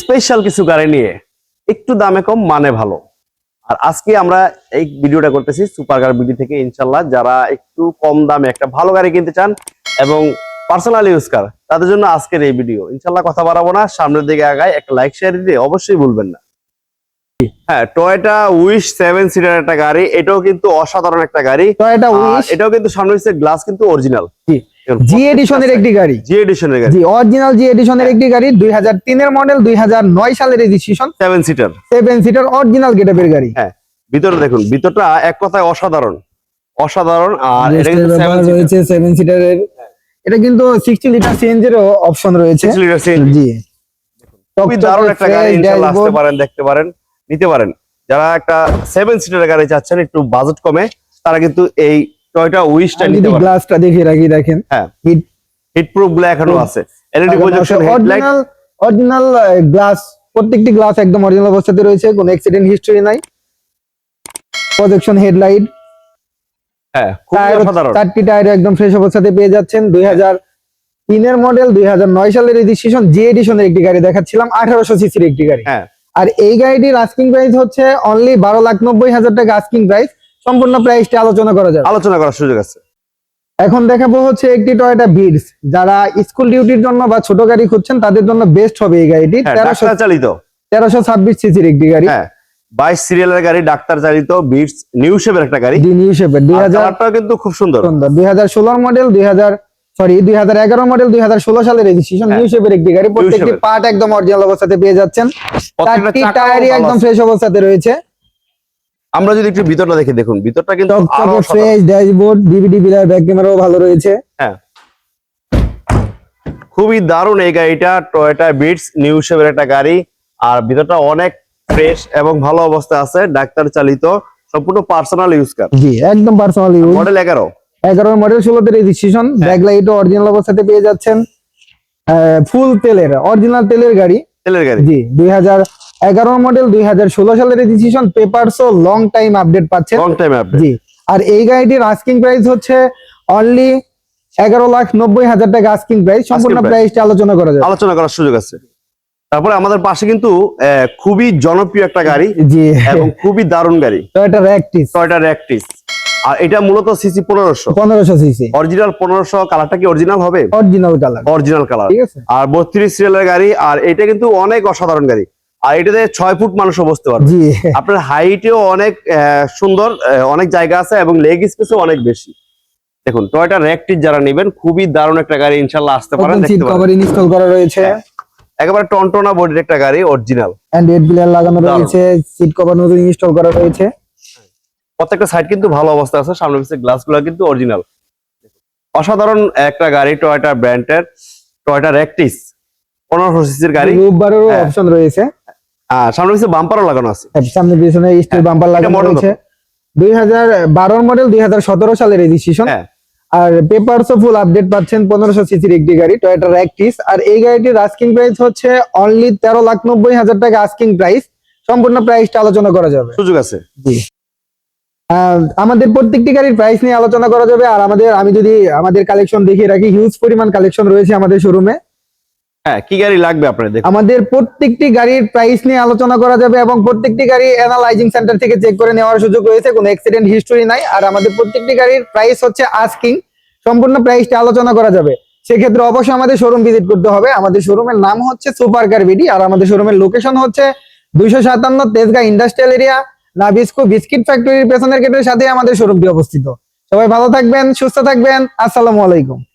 Special কিছু গাড়ি নিয়ে একটু দামে কম মানে ভালো। আর আজকে আমরা এই ভিডিওটা করতেছি সুপার কার বিডি থেকে ইনশাল্লাহ যারা একটু কম দামে একটা ভালো গাড়ি কিনতে চান এবং পার্সোনাল ইউজ কার তাদের জন্য আজকের এই ভিডিও ইনশাল্লাহ কথা বাড়াবো না সামনের দিকে আগায় একটা লাইক শেয়ার দিতে অবশ্যই ভুলবেন না। হ্যাঁ টয়টা উইশ সেভেন সিটার একটা গাড়ি এটাও কিন্তু অসাধারণ একটা গাড়ি। টয়োটা উইশ এটাও কিন্তু সামনে গ্লাস কিন্তু অরিজিনাল জি এডিশনের একটি গাড়ি। জি এডিশনের গাড়ি। জি অরিজিনাল জি এডিশনের একটি গাড়ি দুই হাজার তিনের মডেল দুই হাজার নয় সালের registration seven seater seven seater original গেটআপের গাড়ি। হ্যাঁ ভিতরে দেখুন ভিতরটা এক কথায় অসাধারণ। অসাধারণ আর এটা কিন্তু Rest এর রয়েছে সেভেন সিটারের এটা কিন্তু সিক্সটি লিটার সিএনজির অপশন রয়েছে। Litre CNG. খুবই দারুণ একটা গাড়ি ইনশাআল্লাহ আসতে পারেন দেখতে পারেন নিতে পারেন। যারা একটা সেভেন সিটার গাড়ি চাচ্ছেন একটু বাজেট কমে তারা কিন্তু এই টয়টা উইশটা নিতে পারেন গ্লাসটা দেখে রাখি দেখেন। হ্যাঁ হিট প্রুফগুলো এখনও আছে। LED projection headlight original glass প্রত্যেকটি গ্লাস একদম অরিজিনাল অবস্থাতে রয়েছে কোনো অ্যাক্সিডেন্ট হিস্টরি নাই। প্রজেকশন হেডলাইট হ্যাঁ চারটি টায়ার একদম ফ্রেশ অবস্থাতে পেয়ে যাচ্ছেন। দুই হাজার তিনের মডেল দুই হাজার নয় সালের রেজিস্ট্রেশন জি এডিশনের একটি গাড়ি দেখাচ্ছিলাম আঠারোশো সিসির একটি গাড়ি। হ্যাঁ। আর এই গাড়িটির আস্কিং প্রাইস হচ্ছে অনলি বারো লাখ নব্বই হাজার টাকা আস্কিং প্রাইস সম্পূর্ণ প্রাইসটি আলোচনা করা যাবে। আলোচনা করার সুযোগ আছে। এখন দেখাবো হচ্ছে একটি টয়টা বিডস যারা স্কুল ডিউটির জন্য বা ছোট গাড়ি খুঁজছেন তাদের জন্য বেস্ট হবে এই গাড়িটি। হ্যাঁ তেরোশো চালিত। তেরোশো ছাব্বিশ সিসির একটি গাড়ি। হ্যাঁ বাইশ সিরিয়ালের গাড়ি ডাক্তার চালিত বিটস নিউ শেপের একটা গাড়ি। নিউ শেপের দুই হাজার কিন্তু খুব সুন্দর। সুন্দর। দুই হাজার ষোলোর মডেল দুই হাজার সরি দুই হাজার এগারো মডেল দুই হাজার ষোলো সালের রেজিস্ট্রেশন। নিউ শেপের একটি গাড়ি। প্রত্যেকটি পার্ট একদম অরিজিনাল অবস্থাতে পেয়ে যাচ্ছেন। টায়ারই একদম। ফ্রেশ অবস্থাতে রয়েছে। আমরা যদি একটু ভিতরটা দেখি দেখুন ভিতরটা কিন্তু আরও টকটকে অসাধারণ। Fresh dashboard DVD player back ক্যামেরাও ভালো রয়েছে। হ্যাঁ। খুবই দারুণ এই গাড়িটা টয়োটা বিটস নিউ শেপের একটা গাড়ি। আর ভিতরটা অনেক ফ্রেশ এবং ভালো অবস্থায় আছে ডাক্তার চালিত সম্পূর্ণ পার্সোনাল ইউজ কার জি একদম পার্সোনাল ইউজ মডেল এগারো। এগারো মডেল ষোলোতে রেজিস্ট্রেশন হ্যাঁ। ব্যাকলাইটও অরিজিনাল অবস্থাতে পেয়ে যাচ্ছেন। ফুল তেলের অরিজিনাল তেলের গাড়ি। তেলের গাড়ি? জি দুই হাজার এগারো মডেল দুই হাজার ষোলো সালের রেজিস্ট্রেশন পেপারসও লং টাইম আপডেট পাচ্ছেন। লং টাইম আপডেট জি আর এই গাড়িটির আস্কিং প্রাইস হচ্ছে অনলি এগারো লাখ নব্বই হাজার টাকা আস্কিং প্রাইস সম্পূর্ণ price। প্রাইসটা আলোচনা করা যাবে। আলোচনা করার সুযোগ আছে। তারপরে আমাদের পাশে কিন্তু খুবই জনপ্রিয় একটা গাড়ি জি। এবং খুবই দারুণ গাড়ি। টয়োটা র্যাকটিস টয়োটা র্যাকটিস আর এটা মূলত সিসি পনেরোশো। পনেরোশো সিসি। অরিজিনাল পনেরোশো কালারটা কি অরিজিনাল হবে? অরিজিনাল কালার অরিজিনাল কালার ঠিক আছে। আর বত্রিশ সিরিয়ালের গাড়ি আর এটা কিন্তু অনেক অসাধারণ গাড়ি। আর এটাতে ছয় ফুট মানুষও বসতে পারবে। আপনার হাইটেও অনেক সুন্দর অনেক জায়গা আছে এবং লেগ স্পেসও অনেক বেশি। দেখুন টয়টা র্যাকটিস যারা নেবেন খুবই দারুণ একটা গাড়ি ইনশাল্লাহ আসতে পারেন সিট দেখতে পারেন। ইনস্টল করা রয়েছে। হ্যাঁ। একেবারে টনটনা বডির একটা গাড়ি অরিজিনাল লাগানো রয়েছে সিট কভার নতুন ইনস্টল করা রয়েছে। প্রত্যেকটা সাইড কিন্তু ভালো অবস্থা আছে সামনে পিছিয়ে গ্লাসগুলো কিন্তু অরিজিনাল অসাধারণ একটা গাড়ি টয়টা ব্র্যান্ডের টয়টা র্যাকটিস পনেরোশো সিসির গাড়ি। রোববারেরও হ্যাঁ। অপশন রয়েছে। আর সামনে পিছিয়ে বাম্পারও লাগানো আছে। হ্যাঁ, সামনে পিছনে স্টিল বাম্পার লাগানো রয়েছে। দুই হাজার বারোর মডেল দুই হাজার সতেরো সালের রেজিস্ট্রেশন হ্যাঁ। আর পেপারসও ফুল আপডেট পাচ্ছেন পনেরোশো সিসির একটি গাড়ি টয়োটা র্যাকটিস আর এই গাড়িটির আস্কিং প্রাইস হচ্ছে অনলি তেরো লাখ নব্বই হাজার টাকা আস্কিং প্রাইস সম্পূর্ণ প্রাইসটা আলোচনা করা যাবে। সুযোগ আছে। জি। আমাদের প্রত্যেকটি গাড়ির প্রাইস নিয়ে আলোচনা করা যাবে আর আমাদের আমি যদি আমাদের কালেকশন দেখিয়ে রাখি হিউজ পরিমাণ কালেকশন রয়েছে আমাদের শোরুমে হ্যাঁ কি গাড়ি লাগবে আপনার দেখুন। আমাদের প্রত্যেকটি গাড়ির প্রাইস নিয়ে আলোচনা করা যাবে এবং প্রত্যেকটি গাড়ি অ্যানালাইজিং সেন্টার থেকে চেক করে নেওয়ার সুযোগ রয়েছে কোনো অ্যাক্সিডেন্ট হিস্টোরি নাই। আর আমাদের প্রত্যেকটি গাড়ির প্রাইস হচ্ছে আস্কিং সম্পূর্ণ প্রাইসটা আলোচনা করা যাবে। সেক্ষেত্রে অবশ্যই আমাদের শোরুম ভিজিট করতে হবে। আমাদের শোরুমের নাম হচ্ছে সুপার কার বিডি আর আমাদের শোরুমের লোকেশন হচ্ছে দুইশো সাতান্ন Tejgaon industrial area Nabisco biscuit ফ্যাক্টরির পেছনের গেটের সাথে আমাদের শোরুমটি অবস্থিত। সবাই ভালো থাকবেন, সুস্থ থাকবেন। আসসালামু আলাইকুম।